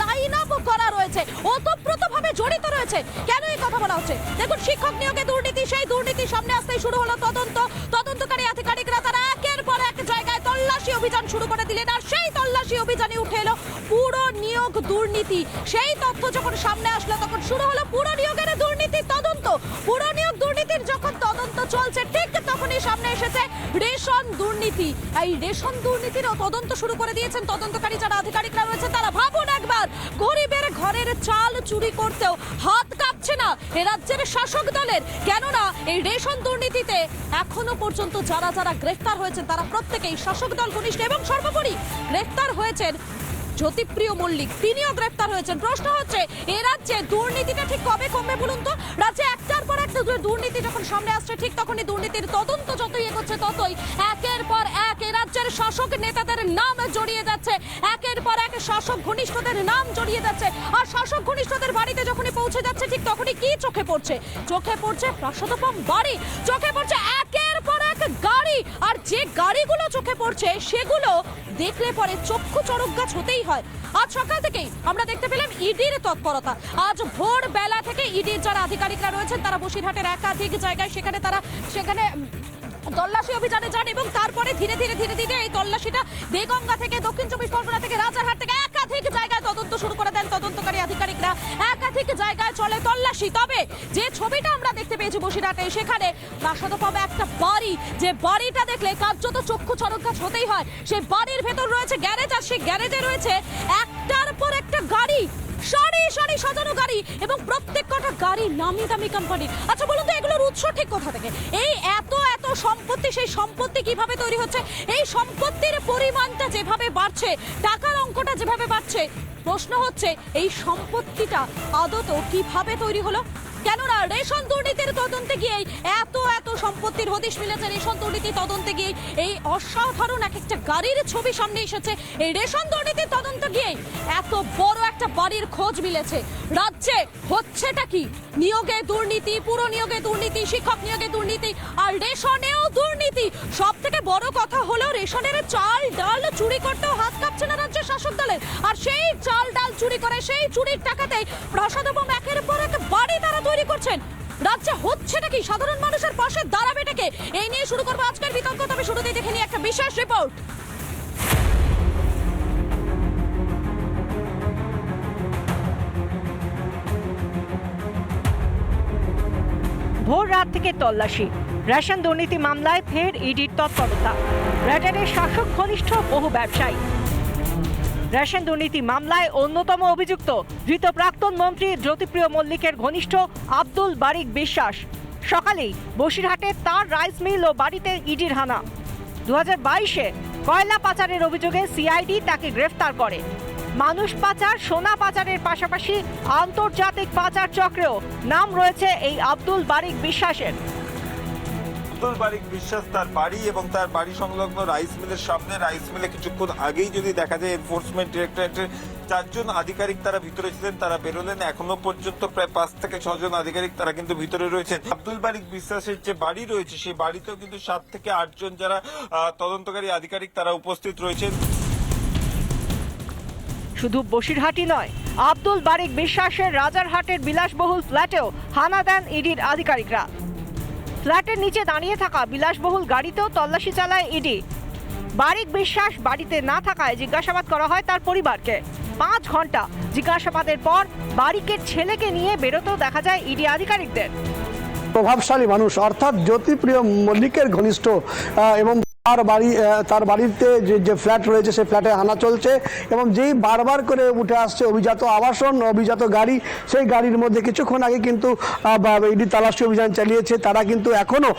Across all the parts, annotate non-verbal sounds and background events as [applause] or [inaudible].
Line up করা রয়েছে। ওতপ্রোতভাবে জড়িত রয়েছে। কেন এই কথা বলা হচ্ছে? দেখুন, শিক্ষক নিয়োগে দুর্নীতি, সেই দুর্নীতি সামনে আসতেই শুরু হলো। তদন্ত, তদন্তকারী আধিকারিকরা তারা একের পর এক জায়গায় তল্লাশি অভিযান শুরু করে দিলেন আর সেই তল্লাশি অভিযানে উঠে এলো পুরো নিয়োগ দুর্নীতি। সেই তথ্য যখন সামনে আসলো, তখন শুরু হলো পুরো নিয়োগের দুর্নীতির তদন্ত। পুরো নিয়োগ দুর্নীতির যখন তদন্ত চলছে সামনে এসেছে রেশন দুর্নীতি। এই রেশন দুর্নীতিরও তদন্ত শুরু করে দিয়েছেন তদন্তকারী যারা আধিকারিকরা রয়েছে, তারা ভাবুন একবার, গরিবের ঘরের চাল চুরি করতেও হাত কাঁপছে না এ রাজ্যের শাসক দলের। কেননা এই রেশন দুর্নীতিতে এখনও পর্যন্ত যারা যারা গ্রেফতার হয়েছেন, তারা প্রত্যেকেই শাসক দল ঘনিষ্ঠ এবং সর্বোপরি গ্রেফতার হয়েছেন জ্যোতিপ্রিয় মল্লিক, তিনিও গ্রেফতার হয়েছেন। প্রশ্ন হচ্ছে, এ রাজ্যে দুর্নীতিটা ঠিক কবে কমবে বলুন তো? রাজ্যে একটার পর একটা দুর্নীতি যখন সামনে আসছে, ঠিক তখনই দুর্নীতির তদন্ত যতই এগোচ্ছে ততই একের পর এক এ রাজ্যের শাসক নেতাদের নাম জড়িয়ে যাচ্ছে। একের পর এক শাসক ঘনিষ্ঠদের নাম জড়িয়ে যাচ্ছে। আর শাসক ঘনিষ্ঠদের বাড়িতে যখনই পৌঁছে যাচ্ছে, ঠিক তখনই কি চোখে পড়ছে? চোখে পড়ছে প্রাসাদপম বাড়ি। চোখে পড়ছে একের পর এক গাড়ি আর যে গাড়িগুলো চোখে পড়ছে, সেগুলো দেখলে পরে চক্ষু চড়ক গাছ হতেই হয়। আজ সকাল থেকেই আমরা দেখতে পেলাম ইডির তৎপরতা। আজ ভোর বেলা থেকে ইডির যারা আধিকারিকরা রয়েছেন, তারা বসিরহাটের একাধিক জায়গায়, সেখানে তারা, সেখানে তল্লাশি অভিযানে যান এবং তারপরে ধীরে ধীরে ধীরে ধীরে এই তল্লাশিটা দেগঙ্গা থেকে, দক্ষিণ চব্বিশ পরগনা থেকে, রাজারহাট থেকে একাধিক জায়গায় তদন্ত শুরু করে দেন তদন্তকারী আধিকারিকরা। একাধিক জায়গায় চলে তল্লাশি। তবে যে ছবিটা আমরা দেখতে পেয়েছি বসিরহাটে, সেখানে প্রাসাদ পাবে একটা বাড়ি। যে বাড়িটা দেখলে কার্যত চক্ষু গাছ হতেই হয়। সেই বাড়ির ভেতর রয়েছে গ্যারেজ আর সেই গ্যারেজে রয়েছে একটার পর একটা গাড়ি। সারি সারি সাজানো গাড়ি এবং প্রত্যেক কটা গাড়ি নামি দামি কোম্পানির আচ্ছা বলুন তো, এগুলোর উৎস ঠিক কোথা থেকে? এই এত এত সম্পত্তি, সেই সম্পত্তি কীভাবে তৈরি হচ্ছে? এই সম্পত্তির পরিমাণটা যেভাবে বাড়ছে, টাকার অঙ্কটা যেভাবে বাড়ছে, প্রশ্ন হচ্ছে, এই সম্পত্তিটা আদত কীভাবে তৈরি হলো? কেননা রেশন দুর্নীতির তদন্তে গিয়েই এত এত সম্পত্তির হদিশ মিলেছে রেশন দুর্নীতি তদন্তে গিয়ে এই অসাধারণ এক একটা গাড়ির ছবি সামনে এসেছে। এই রেশন দুর্নীতির তদন্ত গিয়ে এত বড় একটা বাড়ির খোঁজ মিলেছে। রাজ্যে হচ্ছেটা কি? নিয়োগে দুর্নীতি, পুরো নিয়োগে দুর্নীতি, শিক্ষক নিয়োগে দুর্নীতি, আর রেশনেও দুর্নীতি? সব থেকে বড় কথা হলো রেশনের চাল ডাল চুরি করতেও হাত কাঁপছে না রাজ্য শাসক দলের। আর সেই চাল ডাল চুরি করে সেই চুরির টাকাতেই প্রসাদ এবং একের পর এক বাড়ি তারা তৈরি করছেন। রাজ্যে হচ্ছেটা কি? সাধারণ মানুষের পাশে দাঁড়াবে এটাকে এই নিয়ে শুরু করব আজকের বিতর্ক, তবে শুরুতেই দেখে নিই একটা বিশেষ রিপোর্ট ভোর রাত থেকে তল্লাশি। রেশন দুর্নীতি মামলায় ফের ইডির তৎপরতা। র্যাডারের শাসক, ঘনিষ্ঠ বহু ব্যবসায়ী। রেশন দুর্নীতি মামলায় অন্যতম অভিযুক্ত ধৃত প্রাক্তন মন্ত্রী জ্যোতিপ্রিয় মল্লিকের ঘনিষ্ঠ আব্দুল বারিক বিশ্বাস। সকালেই বসিরহাটে তার রাইস মিল ও বাড়িতে ইডির হানা। দু হাজার বাইশে কয়লা পাচারের অভিযোগে সিআইডি তাকে গ্রেফতার করে। মানুষ পাচার, সোনা পাচারের পাশাপাশি আন্তর্জাতিক পাচার চক্রেও নাম রয়েছে এই আব্দুল বারিক বিশ্বাসের। আব্দুল বারিক বিশ্বাস তার বাড়ি এবং তার বাড়ি সংলগ্ন রাইস মিলের সামনে। রাইস মিলে কিছুক্ষণ আগেই যদি দেখা যায় এনফোর্সমেন্ট ডিরেক্টরেটের চারজন আধিকারিক তারা ভিতরে ছিলেন, তারা বেরোলেন। এখনও পর্যন্ত প্রায় পাঁচ থেকে ছজন আধিকারিক তারা কিন্তু ভিতরে রয়েছেন। আব্দুল বারিক বিশ্বাসের যে বাড়ি রয়েছে, সেই বাড়িতেও কিন্তু সাত থেকে আটজন যারা তদন্তকারী আধিকারিক তারা উপস্থিত রয়েছেন। শুধু বসিরহাটই নয়, আব্দুল বারিক বিশ্বাসের রাজারহাটের বিলাসবহুল ফ্ল্যাটেও হানা দেন ইডির আধিকারিকরা। ফ্ল্যাটের নিচে দাঁড়িয়ে থাকা বিলাসবহুল গাড়িতেও তল্লাশি চালায় ইডি। বারিক বিশ্বাস বাড়িতে না থাকায় জিজ্ঞাসাবাদ করা হয় তার পরিবারকে। পাঁচ ঘণ্টা জিজ্ঞাসাবাদের পর বারিকের ছেলেকে নিয়ে বেরোতেও দেখা যায় ইডি আধিকারিকদের। প্রভাবশালী মানুষ, অর্থাৎ জ্যোতিপ্রিয় মল্লিকের ঘনিষ্ঠ এবং তার বাড়ি তার বাড়িতে যে যে ফ্ল্যাট রয়েছে, সেই ফ্ল্যাটে হানা চলছে এবং যেই বারবার করে উঠে আসছে অভিজাত আবাসন, অভিজাত গাড়ি, সেই গাড়ির মধ্যে কিছুক্ষণ আগে কিন্তু ইডি তালাশি অভিযান চালিয়েছে। তারা কিন্তু এখনও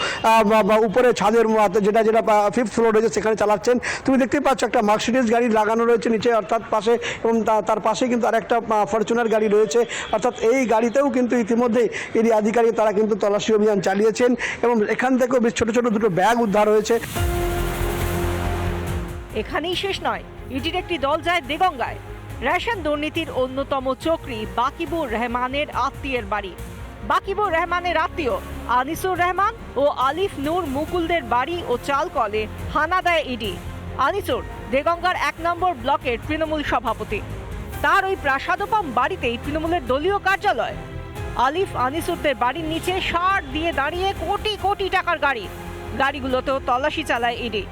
উপরে ছাদের যেটা যেটা ফিফথ ফ্লোর রয়েছে, সেখানে চালাচ্ছেন। তুমি দেখতে পাচ্ছ একটা মার্সিডিজ গাড়ি লাগানো রয়েছে নিচে, অর্থাৎ পাশে, এবং তার পাশে কিন্তু আরেকটা ফরচুনার গাড়ি রয়েছে। অর্থাৎ এই গাড়িতেও কিন্তু ইতিমধ্যেই এরই আধিকারিক তারা কিন্তু তল্লাশি অভিযান চালিয়েছেন এবং এখান থেকেও বেশ ছোটো ছোটো দুটো ব্যাগ উদ্ধার হয়েছে। এখানেই শেষ নয়। ইডির একটি দল যায় দেগঙ্গায়। রেশন দুর্নীতির অন্যতম চক্রী বাকিবুর রহমানের আত্মীয়ের বাড়ি। বাকিবুর রহমানের আত্মীয় আনিসুর রহমান ও আলিফ নূর মুকুলদের বাড়ি ও চাল কলে হানা দেয় ইডি। আনিসুর দেগঙ্গার এক নম্বর ব্লকের তৃণমূল সভাপতি। তার ওই প্রাসাদোপম বাড়িতেই তৃণমূলের দলীয় কার্যালয়। আলিফ আনিসুরদের বাড়ির নিচে সার দিয়ে দাঁড়িয়ে কোটি কোটি টাকার গাড়ি। গাড়িগুলোতেও তল্লাশি চালায় ইডি।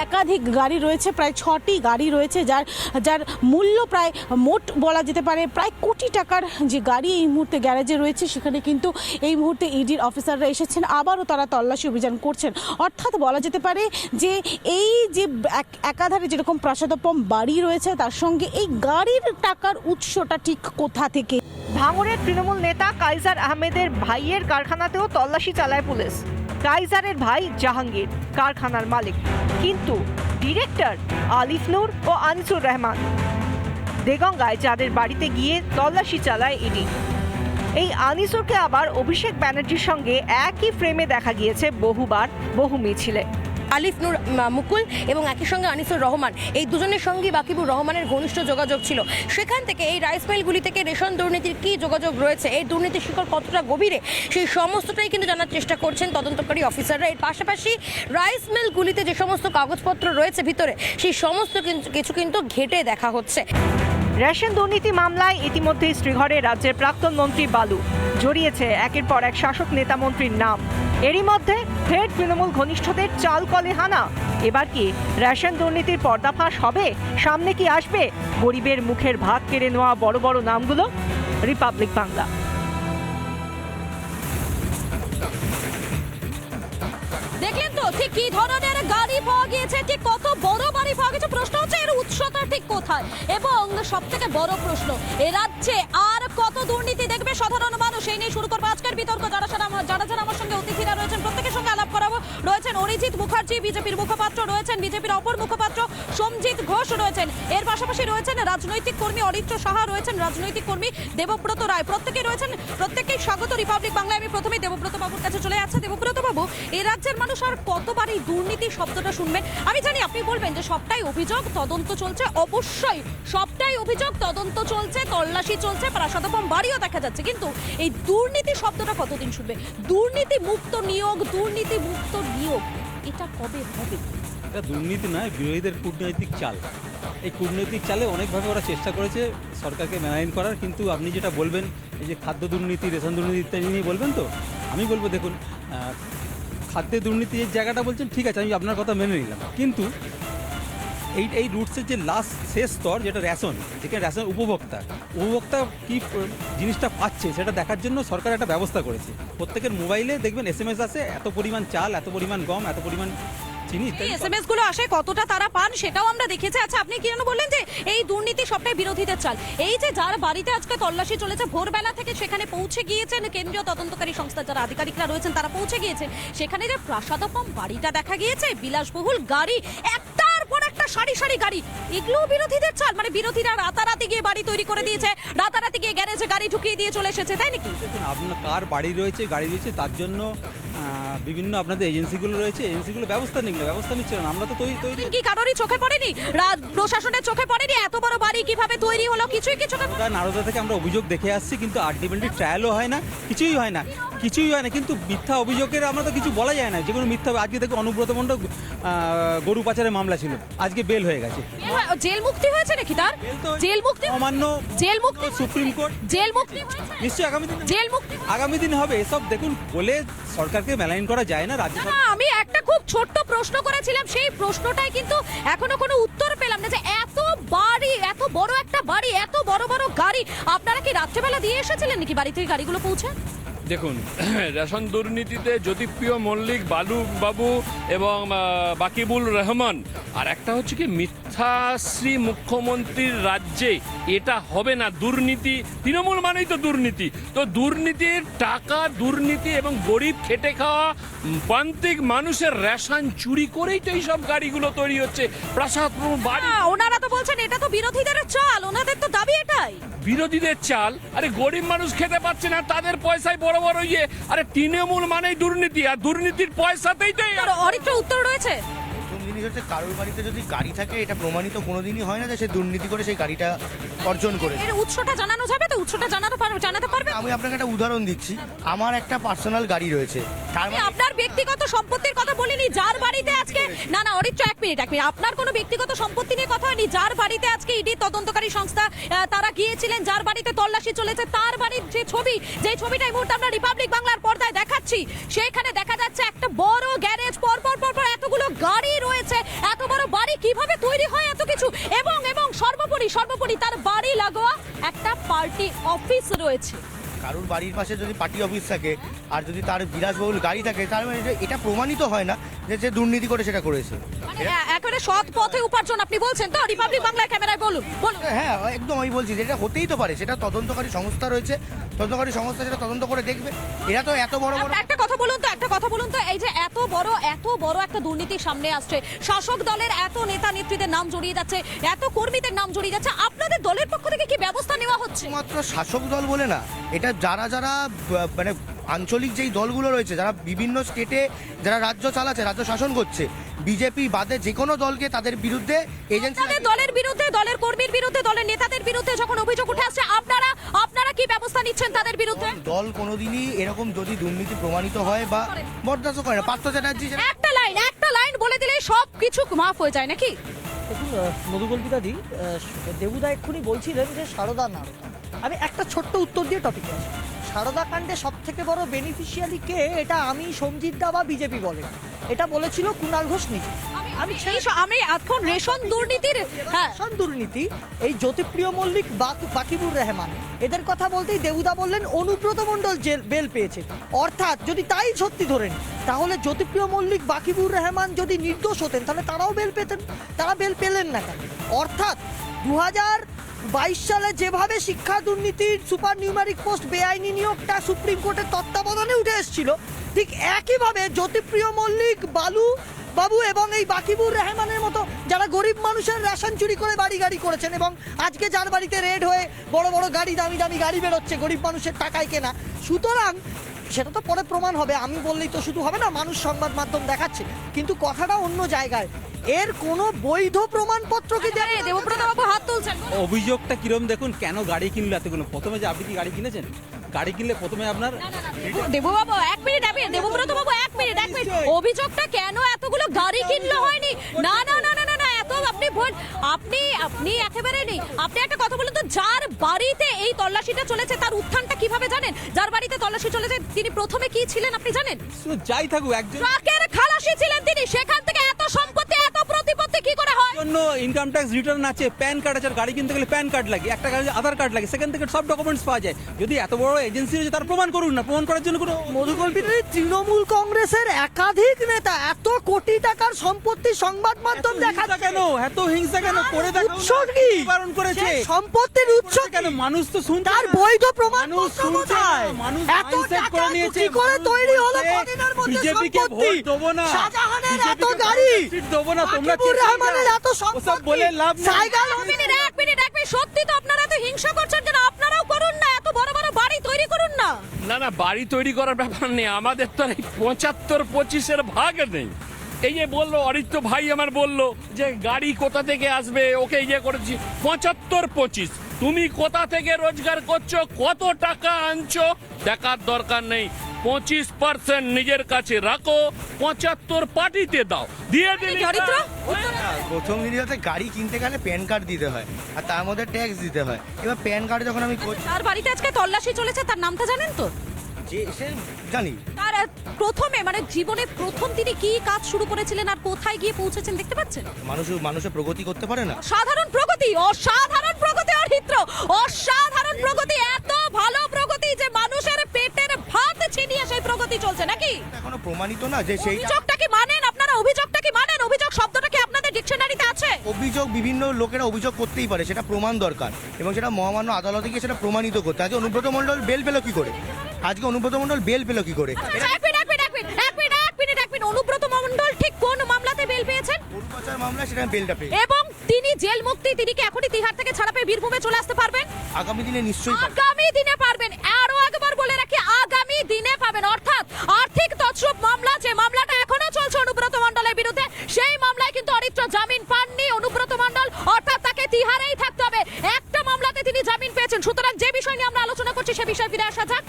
একাধিক গাড়ি রয়েছে, প্রায় ছটি গাড়ি রয়েছে যার যার মূল্য প্রায় মোট বলা যেতে পারে প্রায় কোটি টাকার যে গাড়ি এই মুহূর্তে গ্যারেজে রয়েছে, সেখানে কিন্তু এই মুহূর্তে ইডির অফিসাররা এসেছেন। আবারও তারা তল্লাশি অভিযান করছেন। অর্থাৎ বলা যেতে পারে যে এই যে এক- একাধারে যেরকম প্রাসাদোপম বাড়ি রয়েছে, তার সঙ্গে এই গাড়ির টাকার উৎসটা ঠিক কোথা থেকে? ভাঙড়ের তৃণমূল নেতা কাইজার আহমেদের ভাইয়ের কারখানাতেও তল্লাশি চালায় পুলিশ। কাইজারের ভাই জাহাঙ্গীর, কারখানার মালিক। কিন্তু ডিরেক্টর আলিফ নূর ও আনিসুর রহমান। দেগঙ্গায় যাদের বাড়িতে গিয়ে তল্লাশি চালায় ইডি। এই আনিসুরকে আবার অভিষেক ব্যানার্জির সঙ্গে একই ফ্রেমে দেখা গিয়েছে বহুবার বহু মিছিলে। আলিফ নূর মুকুল এবং একই সঙ্গে আনিসুর রহমান। এই দুজনের সঙ্গে বাকিবুর রহমানের ঘনিষ্ঠ যোগাযোগ ছিল। সেখান থেকে এই রাইস মিলগুলি থেকে রেশন দুর্নীতির কী যোগাযোগ রয়েছে? এই দুর্নীতির শিকড় কতটা গভীরে? সেই সমস্তটাই কিন্তু জানার চেষ্টা করছেন তদন্তকারী অফিসাররা। এর পাশাপাশি রাইস মিলগুলিতে যে সমস্ত কাগজপত্র রয়েছে ভিতরে, সেই সমস্ত কিছু কিন্তু ঘেটে দেখা হচ্ছে। রেশন দুর্নীতি মামলায় ইতিমধ্যেই শ্রীঘরে রাজ্যের প্রাক্তন মন্ত্রী বালু। জড়িয়েছে একের পর এক শাসক নেতা মন্ত্রীর নাম। এরই মধ্যে ফের তৃণমূল ঘনিষ্ঠদের চাল কলে হানা। এবার কি রেশন দুর্নীতির পর্দাফাঁস হবে? সামনে কি আসবে? গরিবের মুখের ভাত কেড়ে নেওয়া বড় বড় নামগুলো? রিপাবলিক বাংলা। দেখলেন তো ঠিক কি ধরনের গাড়ি পাওয়া গিয়েছে? ঠিক কত বড় বাড়ি পাওয়া গেছে প্রশ্ন হচ্ছে এর উৎসটা ঠিক কোথায়? এবং সব থেকে বড় প্রশ্ন, এ রাজ্যে আর কত দুর্নীতি দেখবে সাধারণ মানুষ? এই নিয়ে শুরু করব আজকের বিতর্ক। যারা সারা যারা যারা আমার সঙ্গে অতিথিরা রয়েছেন, প্রত্যেকের সঙ্গে আলাপ করাবো। রয়েছেন অরিজিৎ মুখার্জি, বিজেপির মুখপাত্র রয়েছেন, বিজেপির অপর মুখপাত্র সোমজিৎ ঘোষ রয়েছেন। এর পাশাপাশি রয়েছেন রাজনৈতিক কর্মী অরিত্র সাহা রয়েছেন, রাজনৈতিক কর্মী দেবব্রত রায়। প্রত্যেকেই রয়েছেন প্রত্যেকেই স্বাগত রিপাবলিক বাংলায়। আমি প্রথমেই দেবব্রত বাবুর কাছে চলে যাচ্ছে দেবব্রত বাবু এই রাজ্যের মানুষ আর কতবার এই দুর্নীতি শব্দটা শুনবেন। আমি জানি আপনি বলবেন যে সবটাই অভিযোগ, তদন্ত চলছে। অবশ্যই সবটাই অভিযোগ, তদন্ত চলছে, তল্লাশি চলছে প্রাসাদপম বাড়িও দেখা যাচ্ছে। কিন্তু এই দুর্নীতি শব্দটা কতদিন শুনবে? দুর্নীতি মুক্ত নিয়োগ, দুর্নীতি মুক্ত নিয়োগ, এটা কবে হবে? এটা দুর্নীতি নয়, বিরোধীদের কূটনৈতিক চাল। এই কূটনৈতিক চালে অনেকভাবে ওরা চেষ্টা করেছে সরকারকে মেনাইন করার। কিন্তু আপনি যেটা বলবেন, এই যে খাদ্য দুর্নীতি, রেশন দুর্নীতি ইত্যাদি নিয়ে বলবেন তো? আমি বলব দেখুন খাদ্যে দুর্নীতি এই জায়গাটা বলছেন, ঠিক আছে, আমি আপনার কথা মেনে নিলাম। কিন্তু এই এই রুটসের যে লাস্ট শেষ স্তর, যেটা রেশন যেখানে রেশন উপভোক্তা উপভোক্তা কি জিনিসটা পাচ্ছে সেটা দেখার জন্য সরকার একটা ব্যবস্থা করেছে। প্রত্যেকের মোবাইলে দেখবেন এস এম এস আছে এত পরিমাণ চাল, এত পরিমাণ গম, এত পরিমাণ চিনি ইত্যাদি এসএমএসগুলো আসে কতটা তারা পান সেটাও আমরা দেখেছি। আচ্ছা আপনি বললেন যে এই দুর্নীতি সবটাই বিরোধীদের চাল। এই যে যার বাড়িতে আজকে তল্লাশি চলেছে ভোরবেলা থেকে সেখানে পৌঁছে গিয়েছেন কেন্দ্রীয় তদন্তকারী সংস্থা যারা আধিকারিকরা রয়েছেন তারা পৌঁছে গিয়েছেন সেখানে যে প্রাসাদপম বাড়িটা দেখা গিয়েছে বিলাসবহুল গাড়ি একটার পর একটা সারি সারি গাড়ি। এগুলো বিরোধীদের চাল মানে বিরোধীরা রাতারাতি গিয়ে বাড়ি তৈরি করে দিয়েছে রাতারাতি গিয়ে গ্যারেজে গাড়ি ঢুকিয়ে দিয়ে চলে এসেছে তাই নাকি? আপনার কার বাড়ি রয়েছে গাড়ি রয়েছে তার জন্য বিভিন্ন আপনাদের এজেন্সিগুলো রয়েছে এজেন্সিগুলো ব্যবস্থা নিল ব্যবস্থা নিচ্ছে না। আমরা তো তৈরি তৈরি কি কারোরই চোখে পড়েনি? প্রশাসনের চোখে পড়েনি? এত বড় বাড়ি কীভাবে তৈরি হলো? কিছুই কিছু নারদা থেকে আমরা অভিযোগ দেখে আসছি কিন্তু আলটিমেটলি ট্রায়ালও হয় না কিছুই হয় না কিছুই হয় না কিন্তু মিথ্যা অভিযোগের আমরা তো কিছু বলা যায় না। যে কোনো মিথ্যা আজকে দেখো অনুব্রত মণ্ডল গরু পাচারের মামলা ছিল আজকে বেল হয়ে গেছে। জেল মুক্তি হয়েছে নাকি তার? জেল মুক্তি অমান্য জেল মুক্তি সুপ্রিম কোর্ট। জেল মুক্তি? নিশ্চয়ই আগামী দিনে জেল মুক্তি আগামী দিন হবে এসব দেখুন বলে সরকারকে মেলাইন করা যায় না রাজ্য আমি একটা খুব ছোট্ট প্রশ্ন করেছিলাম, সেই প্রশ্নটাই কিন্তু এখনও কোনো উত্তর পেলাম না যে এত বাড়ি, এত বড় একটা বাড়ি, এত বড় বড় গাড়ি, আপনারা কি রাত্রেবেলা দিয়ে এসেছিলেন নাকি বাড়ি থেকে গাড়িগুলো পৌঁছে? দেখুন, [clears throat] রেশন দুর্নীতিতে জ্যোতিপ্রিয় মল্লিক, বালু বাবু এবং বাকিবুল রহমান। আর একটা হচ্ছে কি, মিথ্যাশ্রী মুখ্যমন্ত্রীর রাজ্যে এটা হবে না দুর্নীতি। তৃণমূল মানেই তো দুর্নীতি। তো দুর্নীতির টাকা, দুর্নীতি এবং গরিব খেটে খাওয়া প্রান্তিক মানুষের রেশন চুরি করেই তো এইসব গাড়িগুলো তৈরি হচ্ছে। প্রাসাদ বাড়ি ওনারা তো বলছেন এটা তো বিরোধীদের চাল। ওনাদের বিরোধীদের চাল। আরে গরিব মানুষ খেতে পাচ্ছে না, তাদের পয়সায় বড় বড় ইয়ে। আরে তৃণমূল মানেই দুর্নীতি, আর দুর্নীতির পয়সাতেই তো অনেকটা উত্তর রয়েছে। জিনিস হচ্ছে কারোর বাড়িতে যদি গাড়ি থাকে এটা প্রমাণিত কোনোদিনই হয় না যে সে দুর্নীতি করে সেই গাড়িটা অর্জন করে এর উৎসটা জানানো যাবে তো? উৎসটা জানাতে পারবে জানাতে পারবে? আমি আপনাকে একটা উদাহরণ দিচ্ছি। আমার একটা পার্সোনাল গাড়ি রয়েছে। তার মানে আপনার ব্যক্তিগত সম্পত্তির কথা বলিনি যার বাড়িতে আজকে না না অরিত্র এক মিনিট এক মিনিট। আপনার কোনো ব্যক্তিগত সম্পত্তি নিয়ে কথা হয়নি? যার বাড়িতে আজকে ইডি তদন্তকারী সংস্থা তারা গিয়েছিলেন যার বাড়িতে তল্লাশি চলেছে তার বাড়ির যে ছবি যে ছবিটা এই মুহূর্তে আমরা রিপাবলিক বাংলার পর্দায় দেখাচ্ছি সেখানে দেখা যাচ্ছে একটা বড় গ্যারেজ পর পর পর পর এতগুলো গাড়ি রয়েছে। এত বড় বাড়ি কীভাবে তৈরি হয় এত কিছু? এবং এবং সর্বোপরি সর্বোপরি তার বাড়ি লাগোয়া একটা পার্টি অফিস রয়েছে। কারোর বাড়ির পাশে যদি পার্টি অফিস থাকে আর যদি তার বিলাসবহুল গাড়ি থাকে তার মানে যে এটা প্রমাণিত হয় না যে সে দুর্নীতি করে সেটা করেছে। মানে এ- একেবারে সৎ পথে উপার্জন আপনি বলছেন তো? রিপাবলিক বাংলার ক্যামেরায় বলুন বলুন। হ্যাঁ একদম আমি বলছি যে এটা হতেই তো পারে সেটা তদন্তকারী সংস্থা রয়েছে তদন্তকারী সংস্থা সেটা তদন্ত করে দেখবে। এরা তো এত বড় বড় একটা- কথা বলুন তো একটা কথা বলুন তো। এই যে এত বড় এত বড় একটা দুর্নীতি সামনে আসছে। শাসক দলের এত নেতা নেত্রীদের নাম জড়িয়ে যাচ্ছে এত কর্মীদের নাম জড়িয়ে যাচ্ছে। আপনাদের দলের পক্ষ থেকে কি ব্যবস্থা নেওয়া হচ্ছে? শুধুমাত্র শাসক দল বলে না এটা যারা যারা মানে আঞ্চলিক যেই দলগুলো রয়েছে যারা বিভিন্ন স্টেটে যারা রাজ্য চালাচ্ছে রাজ্য শাসন করছে বিজেপি বাদে যে কোনো দলকে তাদের বিরুদ্ধে এজেন্সি তাদের দলের বিরুদ্ধে দলের কর্মীর বিরুদ্ধে দলের নেতাদের বিরুদ্ধে যখন অভিযোগ উঠে আসছে আপনারা আপনারা কি ব্যবস্থা নিচ্ছেন তাদের বিরুদ্ধে? দল কোনোদিনই এরকম যদি দুর্নীতি প্রমাণিত হয় বা বরদাস্ত করে না। পার্থ চ্যাটার্জি একটা লাইন একটা লাইন বলে দিলে সব কিছু মাফ হয়ে যায় নাকি? দেখুন মধুকল্পিতাদি দেবুদা এক্ষুনি বলছিলেন যে সারদা নারদা আমি একটা ছোট্ট উত্তর দিয়ে টপিক সারদা কাণ্ডে সব থেকে বড় বেনিফিশিয়ারি কে এটা আমি সঞ্জিত দা বা বিজেপি বলে। এটা বলেছিল কুণাল ঘোষ নিজে। আমি আমি সেই আমি এখন রেশন দুর্নীতির হ্যাঁ রেশন দুর্নীতি এই জ্যোতিপ্রিয় মল্লিক বা- বাকিবুর রহমান এদের কথা বলতেই দেবুদা বললেন অনুব্রত মণ্ডল জেল বেল পেয়েছে। অর্থাৎ যদি তাই সত্যি ধরেন তাহলে জ্যোতিপ্রিয় মল্লিক বাকিবুর রহমান যদি নির্দোষ হতেন তাহলে তারাও বেল পেতেন। তারা বেল পেলেন না কেন? অর্থাৎ দু হাজার বাইশ সালে যেভাবে শিক্ষা দুর্নীতির সুপার নিউমারিক পোস্ট বেআইনি নিয়োগটা সুপ্রিম কোর্টের তত্ত্বাবধানে উঠে এসেছিল, ঠিক একইভাবে জ্যোতিপ্রিয় মল্লিক, বালু বাবু এবং এই বাকিবুর রহমানের মতো যারা গরিব মানুষের রেশন চুরি করে বাড়ি গাড়ি করেছেন এবং আজকে যার বাড়িতে রেড হয়ে বড় বড় গাড়ি, দামি দামি গাড়ি বেরোচ্ছে, গরিব মানুষের টাকায় কেনা। সুতরাং সেটা তো পরে প্রমাণ হবে, আমি বললেই তো শুধু হবে না, মানুষ সংবাদ মাধ্যম দেখাচ্ছে। কিন্তু কথাটা অন্য জায়গায় এর কোনো বৈধ প্রমাণপত্র কি দেবে? দেবব্রত বাবু হাত তুলছেন। অভিযোগটা কিরম দেখুন কেন গাড়ি কিনলো এতগুলো? প্রথমে যে আপনি কি গাড়ি কিনেছেন? গাড়ি কিনলে প্রথমে আপনার দেববাবু এক মিনিট এক মিনিট দেবব্রত বাবু এক মিনিট এক মিনিট। অভিযোগটা কেন এতগুলো গাড়ি কিনলো হয়নি? না না না না না না এত আপনি ভুল আপনি আপনি একেবারে নেই। আপনি একটা কথা বলুন তো যার বাড়িতে এই তল্লাশিটা চলেছে তার উত্থানটা কীভাবে জানেন? যার বাড়িতে তল্লাশি চলেছে তিনি প্রথমে কি ছিলেন আপনি জানেন? শুধু যাই থাকুক একজন ট্রাকের খালাসি ছিলেন তিনি সেখান থেকে এত সম্পত্তি প্রতিপত্তি কি করে জন্য ইনকাম ট্যাক্স রিটার্ন আছে প্যান কার্ড আছে গাড়ি কিনতে গেলে প্যান কার্ড লাগে একটা গাড়ি আধার কার্ড লাগে সেখান থেকে সব ডকুমেন্টস পাওয়া যায়। যদি এত বড় এজেন্সি রয়েছে তার প্রমাণ করুন না প্রমাণ করার জন্য কোনো মধুকল্পিতাদি তৃণমূল কংগ্রেসের একাধিক নেতা এত কোটি টাকার সম্পত্তি সংবাদ মাধ্যম দেখাচ্ছে। কেন? এত হিংসা কেন? করে উৎস কি? বারণ করেছে। সম্পত্তির উৎস কেন মানুষ তো শুনছে তার। বৈধ মানুষ শুনছে মানুষ এত টাকা নিয়েছে, কি করে তৈরি হলো কদিনের মধ্যে সম্পত্তি ভোট দেবো না। শাহজাহানের এত গাড়ি। দেবো না, তোমরা রহমানের। এত ওসব বলে লাভ সাইকেল মিনিট এক মিনিট এক মিনিট। সত্যি তো আপনারা এত হিংসা করছেন কেন আপনারাও করুন না এত বড় বড় বাড়ি তৈরি করুন না। না না বাড়ি তৈরি করার ব্যাপার নেই। আমাদের তো এই পঁচাত্তর পঁচিশের ভাগ নেই। এই যে বলল অরিত্য ভাই আমার বলল যে গাড়ি কোথা থেকে আসবে? ওকে ইয়ে করেছি পঁচাত্তর পঁচিশ। তুমি কোথা থেকে রোজগার করছ? কত টাকা আনছো? দেখার দরকার নেই। পঁচিশ পার্সেন্ট নিজের কাছে রাখো পঁচাত্তর পার্টিতে দাও। দিয়ে দিলি প্রথম জিনিস হচ্ছে গাড়ি কিনতে গেলে প্যান কার্ড দিতে হয় আর তার মধ্যে ট্যাক্স দিতে হয়। এবার প্যান কার্ড যখন আমি করছি তার বাড়িতে আজকে তল্লাশি চলেছে তার নামটা জানেন তো? যে সে জানি। তার প্রথমে মানে জীবনে প্রথম তিনি কি কাজ শুরু করেছিলেন আর কোথায় গিয়ে পৌঁছেছেন দেখতে পাচ্ছেন? মানুষ মানুষের প্রগতি করতে পারে না। সাধারণ প্রগতি অসাধারণ প্রগতি অরিত্র অসাধারণ প্রগতি এত ভালো প্রগতি যে মানুষের ছিনিয়ে সেই প্রগতি চলছে নাকি? এখনও প্রমাণিত না যে সেই অভিযোগটা কি মানেন আপনারা? অভিযোগটা কি মানেন? অভিযোগ শব্দটা কি আপনাদের ডিকশনারিতে আছে? অভিযোগ বিভিন্ন লোকেরা অভিযোগ করতেই পারে সেটা প্রমাণ দরকার। এবং সেটা মহামান্য আদালতে গিয়ে সেটা প্রমাণিত করতে আজকে অনুব্রত মণ্ডল বেল পেল কি করে? আজকে অনুব্রত মণ্ডল বেল পেল কি করে? অনুব্রত মণ্ডল ঠিক কোন মামলাতে বেল পেয়েছেন? মামলা সেটা বেলটা পেয়ে এবং তিনি জেল মুক্তি তিনি কি এখনই তিহার থেকে ছাড়া পেয়ে বীরভূমে চলে আসতে পারবেন? আগামী দিনে নিশ্চয়ই দিনে পাবেন অর্থাৎ আর্থিক তছরূপ মামলা যে মামলাটা এখনও চলছে অনুব্রত মণ্ডলের বিরুদ্ধে সেই মামলায় কিন্তু অরিত্র জামিন পাননি অনুব্রত মণ্ডল অর্থাৎ তাকে তিহারেই থাকতে হবে। একটা মামলাতে তিনি জামিন পেয়েছেন। সুতরাং যে বিষয় নিয়ে আমরা আলোচনা করছি সে বিষয়ে ফিরে আসা যাক।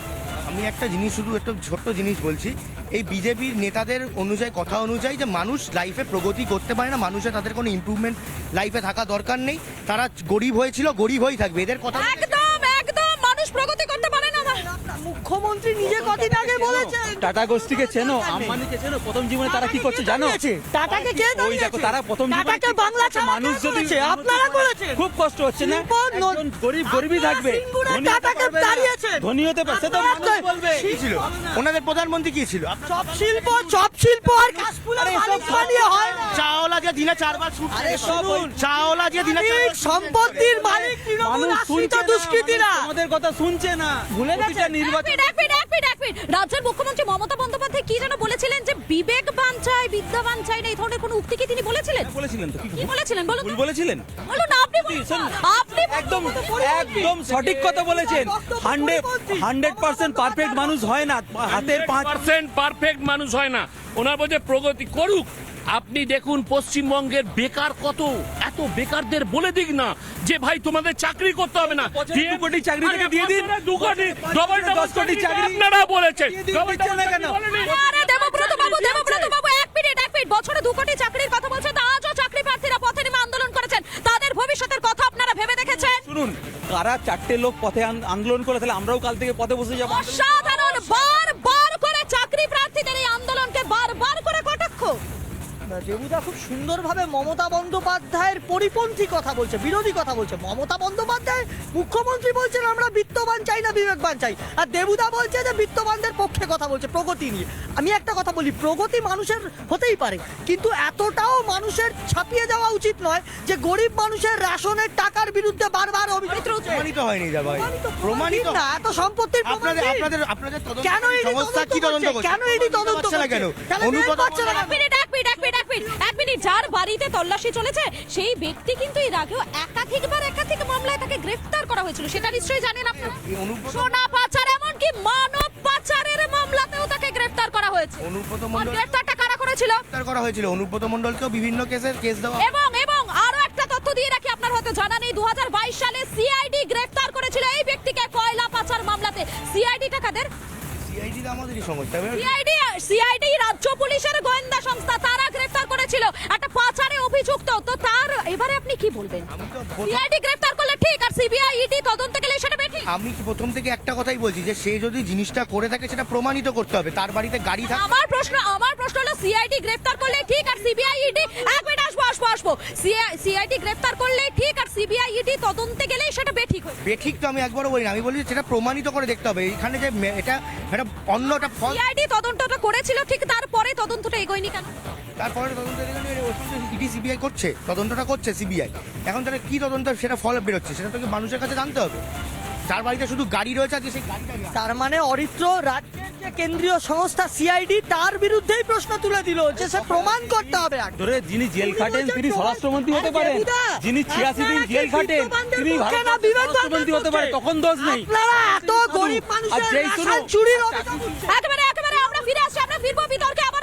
আমি একটা জিনিস শুধু একটু ছোট্ট জিনিস বলছি। এই বিজেপির নেতাদের অনুযায়ী কথা অনুযায়ী যে মানুষ লাইফে প্রগতি করতে পারে না মানুষের তাদের কোনো ইম্প্রুভমেন্ট লাইফে থাকা দরকার নেই। তারা গরিব হয়েছিল গরিব হয়েই থাকবে। এদের কথা মুখ্যমন্ত্রী নিজে কদিন আগে বলেছেন। টাটা গোষ্ঠীকে চেনো? আম্বানিকে চেনো? প্রথম জীবনে তারা কি করছে জানো? টাটাকে কে ওই দেখো তারা প্রথম টাটাকে বাংলা মানুষ যদি আপনারা করেছেন। খুব কষ্ট হচ্ছে না? শিল্প গরিব গরিবই থাকবে। সিঙ্গুরে ধনী হতে টাটাকে পারবে ধনী হতে পারে তো মানুষ বলবে। কি ছিল? ওনাদের প্রধানমন্ত্রী কি ছিল? চপ শিল্প চপ শিল্প আর কাশফুলের মালিক বানিয়ে হয় চাওলা যে দিনে চারবার ছুট আরে শুনুন চাওলা যে দিনে চারবার সম্পত্তির মালিক তৃণমূল আশ্রিত দুষ্কৃতীরা। মানুষ কথা শুনছে না। ভুলে গেছে? নির্বাচন মিনিট, এক মিনিট। রাজ্যের মুখ্যমন্ত্রী মমতা বন্দ্যোপাধ্যায় কি যেন বলেছিলেন যে বিবেক বাঞ্চায় বিদ্যাবান চাই না এই ধরনের কোনো উক্তি কি তিনি বলেছিলেন? বলেছিলেন তো। কি কি বলেছিলেন? বলুন ভুল বলেছিলেন? বলুন আপনি বলুন। আপনি একদম একদম সঠিক কথা বলেছেন। হান্ড্রেড হান্ড্রেড পার্সেন্ট পারফেক্ট মানুষ হয় না হাতের পাঁচ পার্সেন্ট পারফেক্ট মানুষ হয় না। ওনার বলছে প্রগতি করুক। আপনি দেখুন পশ্চিমবঙ্গের বেকার কত? এত বেকারদের বলে দিক না যে ভাই তোমাদের চাকরি করতে হবে না। দু কোটি চাকরি থেকে দিয়ে দিন। দু কোটি ডবল ডবল কোটি চাকরি আপনারা বলেছেন। দিয়ে দিন, ডবল দিচ্ছেন না কেন? আরে দেবব্রত বাবু দেবব্রত বাবু এক মিনিট এক মিনিট। বছরে দু কোটি চাকরির কথা বলছেন আজও চাকরি প্রার্থীরা পথে নেমে আন্দোলন করেছেন। তাদের ভবিষ্যতের কথা আপনারা ভেবে দেখেছেন? শুনুন কারা চারটে লোক পথে আন্দোলন করে তাহলে আমরাও কাল থেকে পথে বসে যাব অসাধারণ বার বার করে চাকরি প্রার্থীদের এই আন্দোলনকে বারবার করে কটাক্ষ দেবুদা খুব সুন্দরভাবে মমতা বন্দ্যোপাধ্যায়ের পরিপন্থী কথা বলছে বিরোধী কথা বলছে। মমতা বন্দ্যোপাধ্যায় মুখ্যমন্ত্রী বলছেন আমরা বিত্তবান চাই না বিবেকবান চাই। আর দেবুদা বলছে যে বিত্তবানদের পক্ষে কথা বলছে প্রগতি নিয়ে। আমি একটা কথা বলি প্রগতি মানুষের হতেই পারে কিন্তু এতটাও মানুষের ছাপিয়ে যাওয়া উচিত নয় যে গরিব মানুষের রেশনের টাকার বিরুদ্ধে বারবার অভিযোগ প্রমাণিত হয়নি ভাই প্রমাণিত না এত সম্পত্তির প্রমাণ আপনাদের আপনাদের আপনাদের তদন্ত কেন কি তদন্ত কেন ED তদন্ত করছে? কেন? অনুপাত পাচ্ছে না মিনিট এক মিনিট যার বাড়িতে তল্লাশি চলেছে সেই ব্যক্তি কিন্তু এর আগেও একাধিকবার একাধিক মামলায় তাকে গ্রেফতার করা হয়েছিল। সেটা নিশ্চয়ই জানেন সোনা পাচার এমনকি মানব পাচারের মামলাতেও তাকে গ্রেফতার করা হয়েছে। অনুব্রত মণ্ডল গ্রেফতারটা কারা করেছিল? গ্রেফতার করা হয়েছিল। অনুব্রত মণ্ডলকেও বিভিন্ন কেসের কেস দেওয়া এবং এবং আরও একটা তথ্য দিয়ে রাখি আপনার হয়তো জানা নেই দু সালে সিআইডি গ্রেফতার করেছিল এই ব্যক্তিকে কয়লা পাচার মামলাতে। সিআইডি কাদের? সিআইডি আমাদেরই সংস্থা সিআইডি সিআইডি রাজ্য পুলিশের গোয়েন্দা সংস্থা তারা করেছিল। একটা পাচারে অভিযুক্ত। তো তার এবারে আপনি কি বলবেন? সিআইডি গ্রেফতার করলে ঠিক আর সিবিআই ইডি তদন্ত গেলে সেটা বেঠিক আমি কি প্রথম থেকে একটা কথাই বলছি যে সে যদি জিনিসটা করে থাকে সেটা প্রমাণিত করতে হবে তার বাড়িতে গাড়ি থাকে আমার প্রশ্ন আমার প্রশ্ন হলো সিআইডি গ্রেফতার করলে ঠিক আর সিবিআই ইডি এক মিনিট আসব আসব আসব সিআইডি গ্রেফতার করলে ঠিক আর সিবিআই ইডি তদন্তে গেলে সেটা বেঠিক হবে বেঠিক তো আমি একবারও বলি না আমি বলি সেটা প্রমাণিত করে দেখতে হবে এখানে যে এটা এটা অন্য একটা ফল সিআইডি তদন্তটা করেছিল ঠিক তারপরে তদন্তটা এগোয়নি কেন তারপরে তদন্ত ইডি সিবিআই করছে তদন্তটা করছে সিবিআই এখন কি তদন্ত সেটা ফল বেরোচ্ছে সেটা তো মানুষের কাছে জানতে হবে? যার বাড়িতে শুধু গাড়ি রয়েছে আজকে সেই গাড়িটা তার মানে অরিত্র রাজ্যের যে কেন্দ্রীয় সংস্থা সিআইডি তার বিরুদ্ধেই প্রশ্ন তুলে দিল যে সে প্রমাণ করতে হবে আগে। ধরে যিনি জেল তিনি খাটেন তিনি প্রমাণ- স্বরাষ্ট্রমন্ত্রী হতে আরে পারেন। দেবুদা, যিনি ছিয়াশি দিন আপনারা কি জেল খাটেন তিনি পক্ষে ভারতের না বিবেকবানদের স্বরাষ্ট্রমন্ত্রী হতে পারে? তখন দোষ নেই। আপনারা এত গরিব আর মানুষের যেই শুনো- রেশন চুরির অভিযোগ একেবারে একেবারে আমরা ফিরে আসছি আমরা ফিরবো বিতর্কে আবারও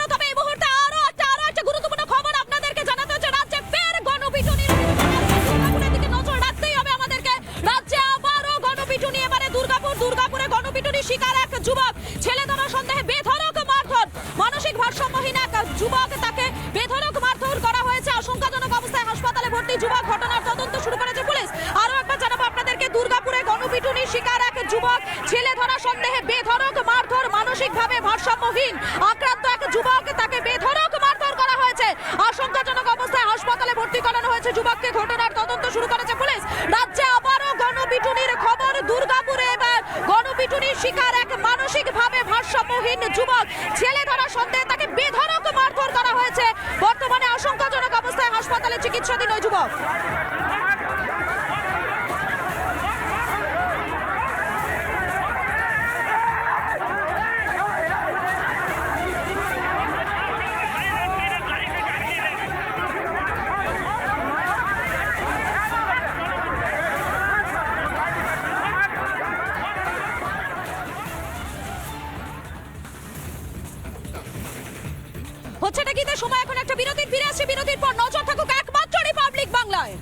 গণপিটুনি শিকার এক যুবক। ছেলে ধরা সন্দেহে বেধরক মারধর। মানসিক ভারসাম্যহীন এক যুবক তাকে বেধরক মারধর করা হয়েছে। আশঙ্কাজনক অবস্থায় হাসপাতালে ভর্তি যুবক। ঘটনার তদন্ত শুরু করেছে পুলিশ। আরও একবার জানাব আপনাদেরকে, দুর্গাপুরে গণপিটুনি শিকার এক যুবক। ছেলে ধরা সন্দেহে বেধড়ক মারধর। মানসিকভাবে ভারসাম্যহীন আক্রান্ত এক যুবক তাকে বেধড়ক মারধর করা হয়েছে আশঙ্কাজনক অবস্থায় হাসপাতালে ভর্তি করানো হয়েছে যুবককে ঘটনার তদন্ত শুরু করেছে পুলিশ রাজ্যে আবারও গণপিটুনির খবর দুর্গাপুরে এবার গণপিটুনির শিকার এক মানসিকভাবে ভারসাম্যহীন যুবক ছেলে ধরা সন্দেহে তাকে বেধড়ক মারধর করা হয়েছে বর্তমানে আশঙ্কাজনক অবস্থায় হাসপাতালে তার সময়? এখন একটা বিরতির ফিরে আসছে বিরতির পর। নজর থাকুক রিপাবলিক বাংলায়।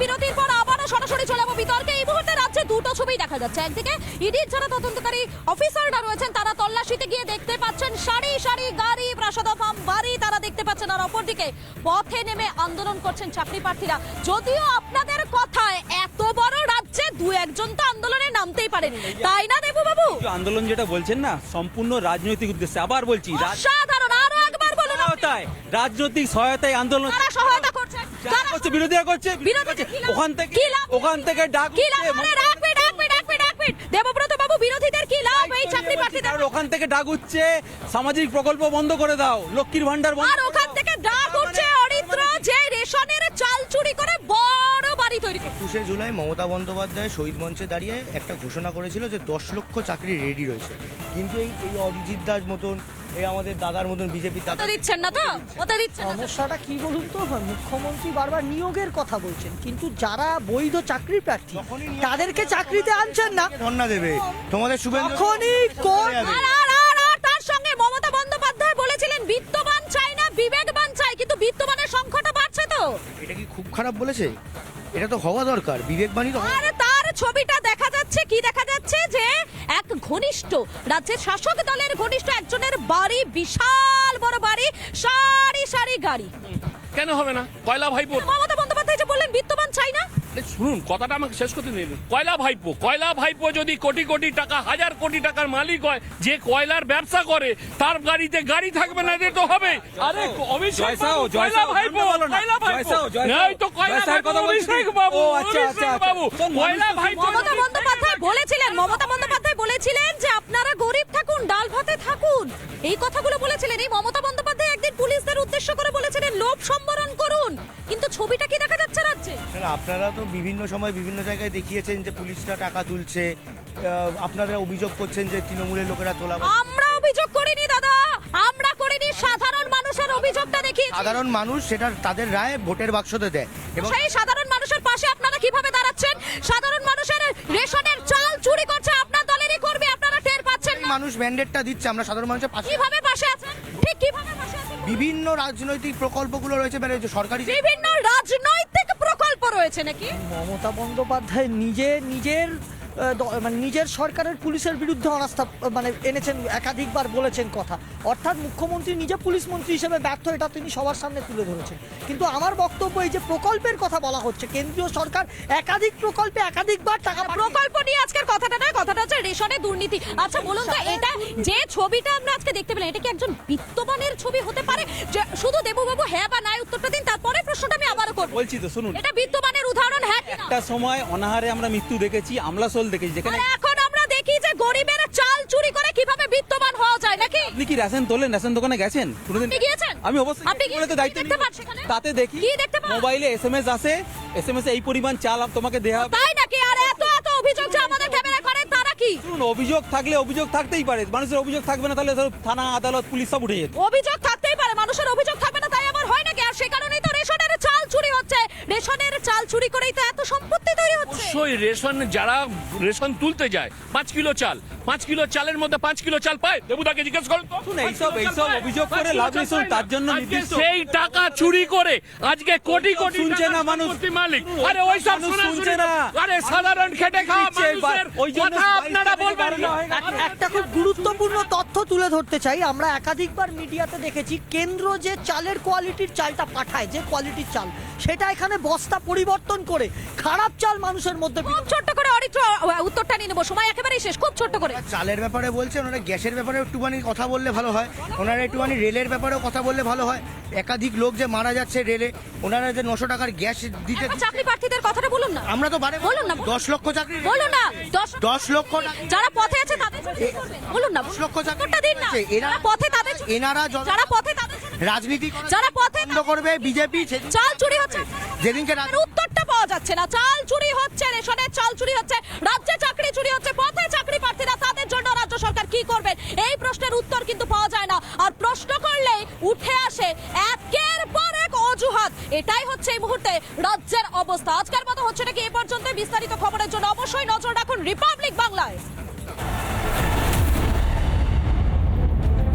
বিরতির পর আবারও সরাসরি চলে যাব বিতর্কে। এই মুহূর্তে রাজ্যে দুটো ছবি দেখা যাচ্ছে। একদিকে ইডির যারা তদন্তকারী অফিসাররা রয়েছেন তারা তল্লাশিতে গিয়ে দেখতে পাচ্ছেন সারি সারি গাড়ি প্রাসাদফাম বাড়ি তারা দেখতে পাচ্ছেন। আর অপরদিকে পথে নেমে আন্দোলন করছেন চাকরি প্রার্থীরা। যদিও আপনাদের কথায় এত বড় রাজ্যে দু একজন তো আন্দোলনে নামতেই পারে। তাই না দেবু বাবু? আন্দোলন যেটা বলছেন না সম্পূর্ণ রাজনৈতিক উদ্দেশ্যে। আবার বলছি রাজ- সাধারণ আরও। সহায়তায় রাজনৈতিক সহায়তায় আন্দোলন সহায়তা করছেন করছে? বিরোধীরা করছে? ওখান থেকে কি লাভ? ওখান থেকে ডাক দেবব্রত বাবু বিরোধীদের কি লাভ? এই চাকরি প্রার্থীদের ওখান থেকে ডাক উঠছে। সামাজিক প্রকল্প বন্ধ করে দাও। লক্ষ্মীর ভান্ডার বন্ধ আর ওখান থেকে ডাক উঠছে অরিত্র যে রেশনের চাল চুরি করে বড় বাড়ি তৈরি করে। একুশে জুলাই মমতা বন্দ্যোপাধ্যায় শহীদ মঞ্চে দাঁড়িয়ে একটা ঘোষণা করেছিল যে দশ লক্ষ চাকরি রেডি রয়েছে। কিন্তু এই এই অরিজিৎ দাস মতন এই আমাদের দাদার মতন বিজেপির দাদা। দিচ্ছেন না তো? ওটা দিচ্ছেন? সমস্যাটা কি বলুন তো? মুখ্যমন্ত্রী বারবার নিয়োগের কথা বলছেন কিন্তু যারা বৈধ চাকরি প্রার্থী তাদেরকে চাকরিতে আনছেন না। ধর্ণা দেবে। তোমাদের শুভেন্দু তখনই কোন আর আর আর আর তার সঙ্গে মমতা বন্দ্যোপাধ্যায় বলেছিলেন বিত্তবান চাই না বিবেকবান চাই। কিন্তু বিত্তবানের সংখ্যাটা বাড়ছে তো? এটা কি খুব খারাপ বলেছে? এটা তো হওয়া দরকার বিবেকবাণী তো আর তার ছবিটা দেখা যাচ্ছে কি দেখা যাচ্ছে? যে এক ঘনিষ্ঠ রাজ্যের শাসক দলের ঘনিষ্ঠ একজনের বাড়ি বিশাল বড় বাড়ি সারি সারি গাড়ি। কেন হবে না? কয়লা ভাইপো মমতা বন্দ্যোপাধ্যায় যে বললেন বিত্তবান চাই না শুনুন কথাটা আমাকে শেষ করতে দিন। কয়লা ভাইপো কয়লা ভাইপো যদি কোটি কোটি টাকা হাজার কোটি টাকার মালিক হয় যে কয়লার ব্যবসা করে তার গাড়িতে গাড়ি থাকবে না এটা তো হবে। আরে অভিষেক বাবু, কয়লা ভাইপো। কয়লা ভাইপো। এই তো কয়লা ভাইপো অভিষেক বাবু ও, আচ্ছা, আচ্ছা, অভিষেক আচ্ছা। বাবু কয়লা ভাইপো মমতা বন্দ্যোপাধ্যায় বলেছিলেন মমতা বন্দ্যোপাধ্যায় বলেছিলেন যে আপনারা গরিব থাকুন ডাল ভাতে থাকুন। এই কথাগুলো বলেছিলেন এই মমতা বন্দ্যোপাধ্যায় একদিন পুলিশদের উদ্দেশ্য করে বলেছিলেন লোভ সম্বরণ করুন। কিন্তু ছবিটা কি দেখা যাচ্ছে রাজ্যে। আপনারা তো বিভিন্ন সময় বিভিন্ন জায়গায় দেখিয়েছেন যে পুলিশরা টাকা তুলছে। আপনারা অভিযোগ করছেন যে তৃণমূলের লোকেরা তোলা আমরা অভিযোগ করিনি দাদা। আমরা করিনি সাধারণ মানুষের অভিযোগটা দেখি সাধারণ মানুষ সেটা তাদের রায় ভোটের বাক্সতে দেয়। এবং সেই সাধারণ মানুষের পাশে আপনারা কীভাবে দাঁড়াচ্ছেন? সাধারণ মানুষের রেশনের চাল চুরি করছে পাচ্ছেন না? মানুষ ব্যান্ডেডটা দিচ্ছে আমরা সাধারণ মানুষের পাশে। কীভাবে পাশে আছেন? ঠিক কীভাবে পাশে আছেন? বিভিন্ন রাজনৈতিক প্রকল্পগুলো রয়েছে মানে যে সরকারি বিভিন্ন রাজনৈতিক প্রকল্প রয়েছে নাকি? মমতা বন্দ্যোপাধ্যায় নিজে নিজের মানে নিজের সরকারের পুলিশের বিরুদ্ধে অনাস্থা মানে এনেছেন একাধিকবার বলেছেন কথা। অর্থাৎ মুখ্যমন্ত্রী নিজে পুলিশ মন্ত্রী হিসেবে ব্যর্থ এটা তিনি সবার সামনে তুলে ধরেছেন। কিন্তু আমার বক্তব্য এই যে প্রকল্পের কথা বলা হচ্ছে কেন্দ্রীয় সরকার একাধিক প্রকল্পে একাধিকবার টাকা প্রকল্প নিয়ে আজকের কথাটা নয় কথাটা হচ্ছে রেশনে দুর্নীতি। আচ্ছা বলুন তো এটা যে ছবিটা আমরা আজকে দেখতে পেলাম এটা কি একজন বিত্তবানের ছবি হতে পারে? যে শুধু দেবুবাবু হ্যাঁ বা নাই উত্তরটা দিন তারপরে প্রশ্নটা আমি আবারও করব। বলছি তো শুনুন। এটা বিত্তবানের উদাহরণ হ্যাঁ কি একটা সময় অনাহারে আমরা মৃত্যু দেখেছি আমলাসোল দেখেছি যেখানে এখন আমরা দেখি যে গরিবের চাল চুরি করে কীভাবে বিত্তবান হওয়া যায় নাকি? আপনি কি রেশন তোলেন? রেশন দোকানে গেছেন? কোনোদিন আপনি গিয়েছেন? আমি অবশ্যই আপনি বলে তো দায়িত্ব কি দেখতে। পান সেখানে? তাতে দেখি। কি দেখতে পান? মোবাইলে এসএমএস আসে। এসএমএস এই পরিমাণ চাল তোমাকে দেয়া হবে। তাই নাকি? আর এত এত অভিযোগ যে আমাদের ক্যামেরা করে তারা কি? শুনুন অভিযোগ থাকলে অভিযোগ থাকতেই পারে। মানুষের অভিযোগ থাকবে না তাহলে থানা আদালত পুলিশ সব উঠে যেত। অভিযোগ থাকতেই পারে মানুষের অভিযোগ থাকবে না তাই আবার হয় নাকি? আর সে কারণেই তো রেশনের চাল চুরি হচ্ছে। রেশনের চাল চুরি করেই তো এত হচ্ছে অবশ্যই রেশন যারা রেশন তুলতে যায় পাঁচ কিলো চাল পাঁচ কিলো চালের মধ্যে পাঁচ কিলো চাল পায় দেবুদাকে জিজ্ঞেস করুন এইসব- এইসব অভিযোগ করে লাভ নেই। তার জন্য সেই টাকা চুরি করে আজকে কোটি কোটি শুনছে না মানুষ। মালিক আরে ওই সব শুনছে না। না আরে সাধারণ খেটে খাওয়া মানুষের কথা আপনারা বলবেন না। একটা খুব গুরুত্বপূর্ণ তথ্য তুলে ধরতে চাই আমরা একাধিকবার মিডিয়াতে দেখেছি কেন্দ্র যে চালের কোয়ালিটির চালটা পাঠায় যে কোয়ালিটির চাল সেটা এখানে বস্তা পরিবর্তন করে খারাপ চাল মানুষের মধ্যে খুব ছোট্ট করে অরিত্র উত্তরটা নিয়ে নেব। সময় একেবারেই শেষ খুব ছোট্ট করে। চালের ব্যাপারে বলছেন ওনারা গ্যাসের ব্যাপারে একটুখানি কথা বললে ভালো হয়। ওনারা একটুখানি রেলের ব্যাপারেও কথা বললে ভালো হয়। একাধিক লোক যে মারা যাচ্ছে রেলে ওনারা যে নশো টাকার গ্যাস দিতে চাকরি প্রার্থীদের কথাটা বলুন না। আমরা তো বারে বলুন না, দশ লক্ষ চাকরি বলুন না। দশ দশ লক্ষ যারা পথে আছে তাদের জন্য কি করবেন? বলুন না। দশ লক্ষ চাকরি উত্তরটা দিন না। এরা- পথে তাদের এনারা যারা পথে তাদের রাজনীতি যারা পথে বন্ধ করবে বিজেপি চাল চুরি হচ্ছে। যেদিনকে উত্তরটা যাচ্ছে না। চাল চুরি হচ্ছে, রেশনের চাল চুরি হচ্ছে, রাজ্যে চাকরি চুরি হচ্ছে, পথে চাকরি প্রার্থীরা তাদের জন্য রাজ্য সরকার কি করবে? এই প্রশ্নের উত্তর কিন্তু পাওয়া যায় না। আর প্রশ্ন করলেই উঠে আসে একের পর এক অজুহাত। এটাই হচ্ছে এই মুহূর্তে রাজ্যের অবস্থা। আজকের মতো হচ্ছে নাকি এ পর্যন্ত বিস্তারিত খবরের জন্য অবশ্যই নজর রাখুন রিপাবলিক বাংলায়।